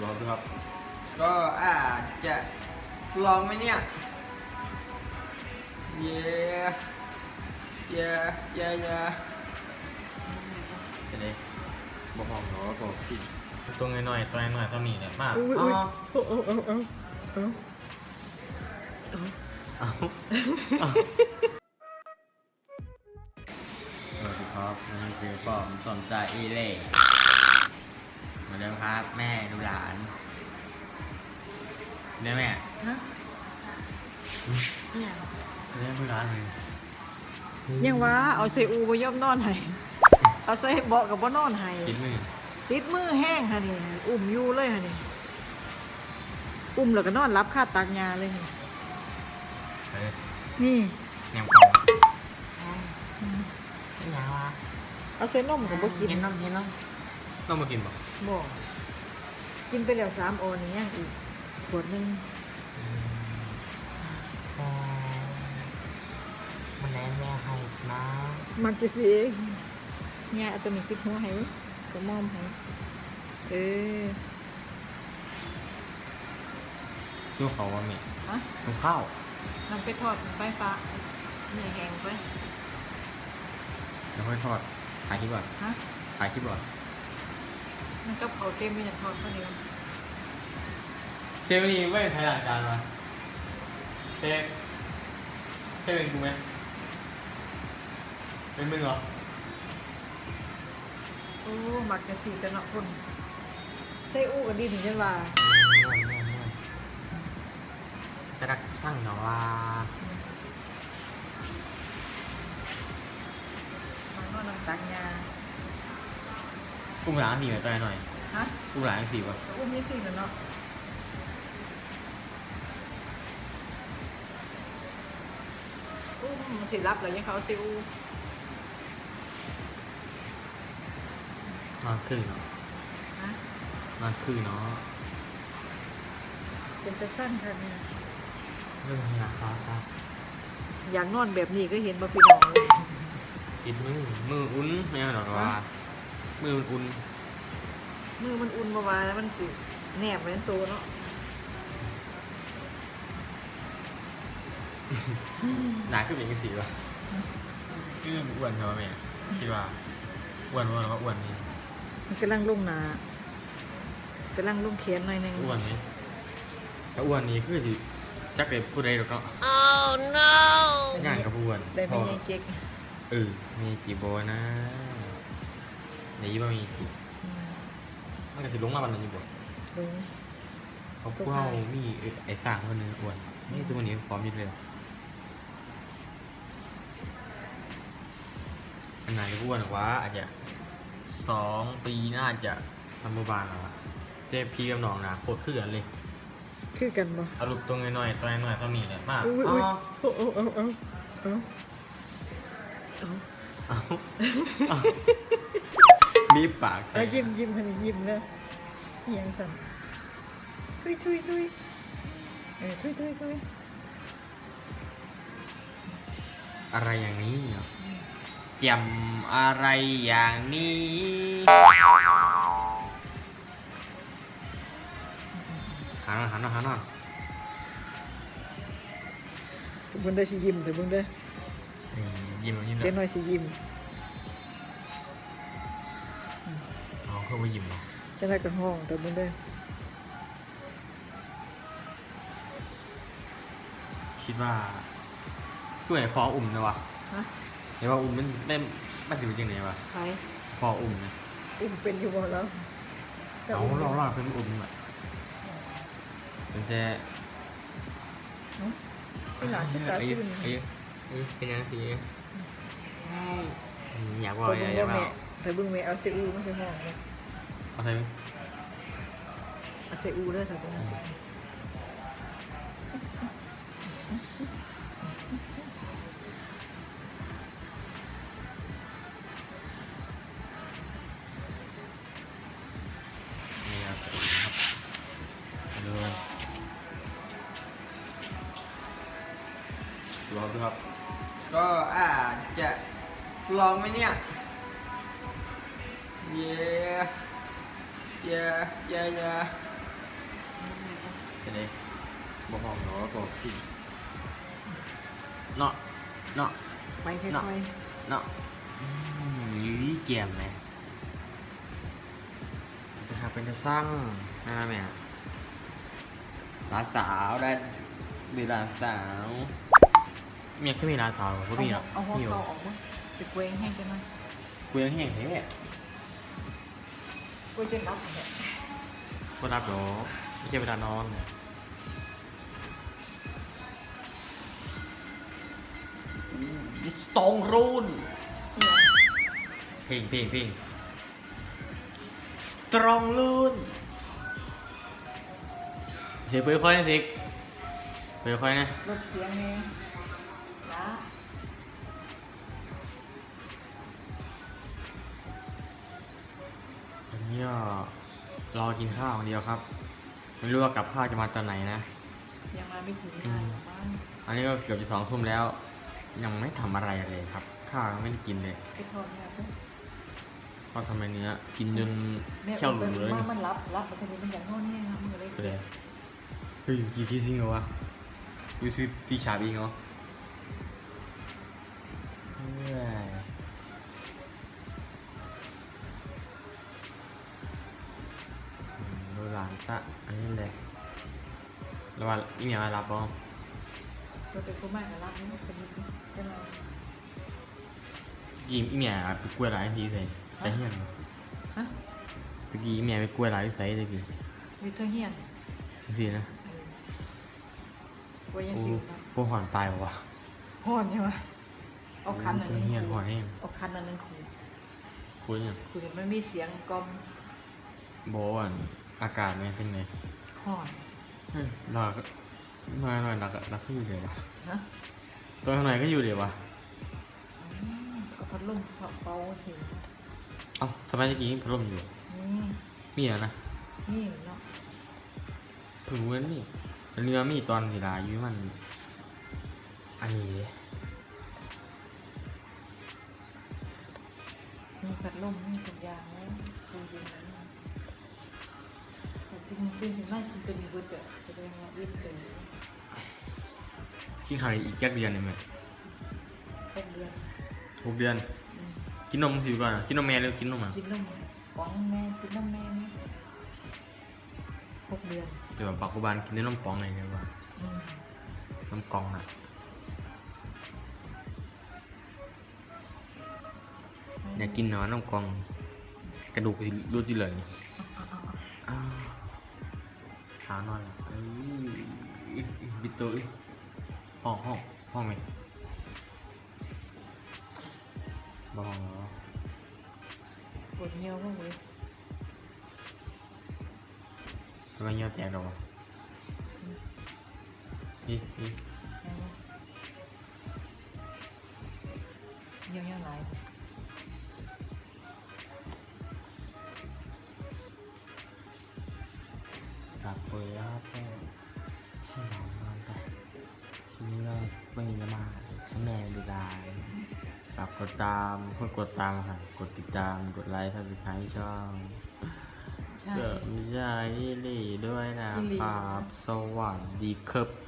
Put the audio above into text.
ลองดูครับ ก็อาจจะลองไหมเนี่ย เย่เย่เย่เย่เป็นไงบอกห้องเนาะบอกพี่ตัวเงยหน่อยตัวเงยหน่อยเท่านี้แหละมากอุ้ยอ๋อุ้ยอเอาเอาเอาเอาเอาเอาสวัสดีครับนี่คือปอมสมใจอีเล่เห มือนเดิมครับ แม่ดูหลานเนี่ยแม่ฮะเนี่ยเรียกดูหลานเลยยังว่าเอาใส่อูบ่ยอมนอนให้เอาใส่เบาะกับบ่นอนให้กินมือติดมือแห้งค่ะนี่อุ้มอยู่เลยค่ะนี่อุ้มแล้วก็นอนรับคาตักยาเลยนี่เฮ้ยนี่แนมกล่องไม่ยาวอะเอาใส่นมกับบ่กินเห็นน้องเห็นน้องต้องมากินบ่ บ่กินไปแล้วสามโอนี่ยังอีกขวดหนึงอ๋อมันแน่แม่ให้นะมักจะสิเนี่ยเอาตัวนี้ปิดหัวให้ก็มอมให้เออดูเขาว่ามีฮะดูข้าวนำไปทอดไปปลาเนื้อแห้งไปเดี๋ยวค่อยทอดถ่ายคลิปก่อนฮะถ่ายคลิปก่อน มันกับเขาวเต็มไปอย่างทอดข้าวเหนียวเซลล์นี่ไม่ถ่ายหลังจานมาเทคเทคเป็นกูไหมเป็นมึงเหรอโอ้มักจะสีแต่เนาะคนใส่อู้กันดีถึงจะว่าจะรักสั่งเนาะว่ามันก็น้ำตักยา กุ้งหลางสีหน่อยตัวหน่อย ฮะกุ้งหลางสีป่ะอุ้มนี่สิแล้วเนาะอุ้มมันสิรับเลยยังเขาเอาใส่อู้มาครึ่งเนาะฮะมาครึ่งเนาะเป็นตะสั้นค่ะเนี่ยเรื่องหลังตาตาอยากนอนแบบนี้ก็เห็นบ่พี่น้องเลยอิดมือมืออุ่นไม่เอาหรอกว่า มือมันอุ่นมือมันอุ่นบ่ว่าแล้วมันสิแนบไว้ในตัวเนาะหนาขึ้นเป็นยังสีป่ะคืออ้วนใช่ป่ะแม่คิดว่าอ้วนอ้วนว่าอ้วนนี่มันกำลังลงหนากำลังลงแขนหน่อยหนึงอ้วนนี่ถ้าอ้วนนี่คือสิจักเด็ผู้ใดหรอกเนาะย่างกับอ้วนได้ไม่ใช่เจ๊ก เออมีจีโบนะ ไหนว่ามีจีอืมมันก็สิลงมาบันนี้บ่ลงเขาพวกเรามีเอ่อไอ้สร้างคนหนึงอ้วนนี่ซุวันนี้พร้อมอยิดเลยอันไหนอ้วนกว่าอาจจะสองปีน่าจะสมบาลแล้วอะเจ๊พี่กับน้องนะโคตรคือกันเลย คือกันบ่เอาลูกตัวน้อยๆตัวน้อยๆเท่านี้เนี่ยมากอุ้ยอ๋ออุ้ยเอาเอาเอาเอาเอา เอาเอารีบปากเอายิ้มยิ้มให้มันยิ้มเลยอหยังสั่นทุยทุยทุยเออทุยทุยทุยอะไรอย่างนี้เหรอจำอะไรอย่างนี้ หันมาหันมาหันมาถึงเบิ่งได้สิยิ้มถึงเบิ่งได้อนี่ยิ้มยิ้มเจ๊น้อยสิยิ้ม เขาไปยิ้มเหรอเจ๊น้อยก็ห้องถึงเบิ่งได้อคิดว่าช่วยพออุ่มนะวะฮะเห็นว่าอุ่มมันไม่ไม่ถึงจริงไหนวะใครพออุ่มนะอุ้มเป็นอยู่บ่แล้วเอารอรอเป็นอุ่มนี่แหละเป็นแต่พี่หลานพี่ตาเอ้ยซื่นเอ้ยเอ้ยเป็นยังไงสิอยากบ่ว่าเบิ่องยากว่าว่าแม่ถ้าเบิ่งแม่เอาใส่อูมาใส่ห้องเลย เอาใส่ไหมเอาใส่อูเด้อถ้าเบิ่งเอาใส่อูนี่ครับดูรอดูครับ ก็อาจจะลองไหมเนี่ย เย่เย่เย่เย่เป็นไงบ่ห้องเนาะบอกสิเนาะเนาะไปค่เนาะอยเนาะอืมยี่เกียมไหมไปหาเป็นจะสร้างนะแม่หลานสาวได้มีหลานสาวเมียแค่มีหลานสาวเหรอๆก็มีอะเอาหัวมีเหรเขาอออกมาสิเกวงแห้งจังมั้ยกูยังแห้งแท้ กูจะรับเนี่ยก็รับหรอไม่ใช่เวลานอนสตองรูนเพลงเพลงเพลงสตรองรูนเสียเบอร์ค่อยนะทิกเบอร์ค่อยนะ ลดเสียงเองนะ นนี้ก็รอกินข้าวอย่างเดียวครับ ไม่รู้ว่ากับข้าวจะมาตอนไหนนะ ยังมาไม่ถึงงานหรอกมั้งอันนี้ก็เกือบจะสองทุ่มแล้ว ยังไม่ทำอะไรเลยครับ ข้าวยังไม่ได้กินเลยไปทอดเนี่ยก็ทำไมเนื้อ กินจนแม่เขี้ยวหลุดเลยมันเนี่ยมันรับรับแต่ทีนี้มันอย่างโน่นนี่ครับมันก็เลยไปเลยเฮ้ยกี่ที่ซิงเหรอวะยูซื้อตีฉาบเองเหรอเฮ้ยอื ดูหลานซะอันนี้เลยแล้วว่าอีเมียมารับบ้างเราเป็นผู้ใหม่กับรับนี่สนิทนี่เป็นไรกี้อีเมียไปกล้วยหลายทีเลยแต่เฮี้ยนฮะเมื่อกี้อีเมียไปกล้วยหลายที่ใส่ตะกี้วิเทอร์เฮียนสินะวันยังโอ้สิวนะพวกหอนตายวะหอนใช่ไหมเอาคันอันตัวนึงเฮี้ยนหอนแห้งเอาคันอันนึงขู่คุยเนี่ยขู่เดี๋ยวมันมีเสียงกลอมบอกว่า อากาศเนี่ยเป็นไงหอนเฮ้ยเราก็มาหน่อยเราก็เราก็อยู่เดี๋ยววะนะตัวข้างในก็อยู่เดี๋ยววะอืมเอาพัดลมเป่าเป่าถึงเอ้าสมัยเมื่อกี้พัดลมอยู่นี่มีอะนะนี่เนาะเพิ่งเว้นนี่เรือมีตอนเวลาอยู่มันอันนี้ดิมีพัดลมมีทุกอย่างแล้ว แต่จริงๆเป็นถึงน่ากินเป็นเบิร์ดอะแสดงว่ายิ่งเป็นกินข้าวได้อีกแค่เดือนหนึงไหมหกเดือนหกเดือน อืมกินนมสิก่อนอะกินนมแม่หรือกินนมอะกินนมของแม่กินนมแม่นี่หกเดือนเดี๋ยวปักกุบานกินได้นมปองอะไรเนี่ยวะอืมนมกองอะ อยากกินเนาะนมกอง กระดูกสิรุดอยู่เลยนี่เอาเอาเอาอ้าว ขานอนละเอ้ยบิดตัวอีกห้องห้องห้องไหมบ้าห้องเหรอปวดเหี่ยวมากเลยทำไมเงี้ยแตกหรอวะนี่นี่ ทีนี้เราไม่มีละมาแม่ดีได้ฝากกดตามเพื่อกดตามค่ะ กดติดตาม กดไลค์ถ้าเป็นใครช่องใช่ เกิดไม่ใช่ลี่ด้วยนะอีหลีครับ สวัสดีครับ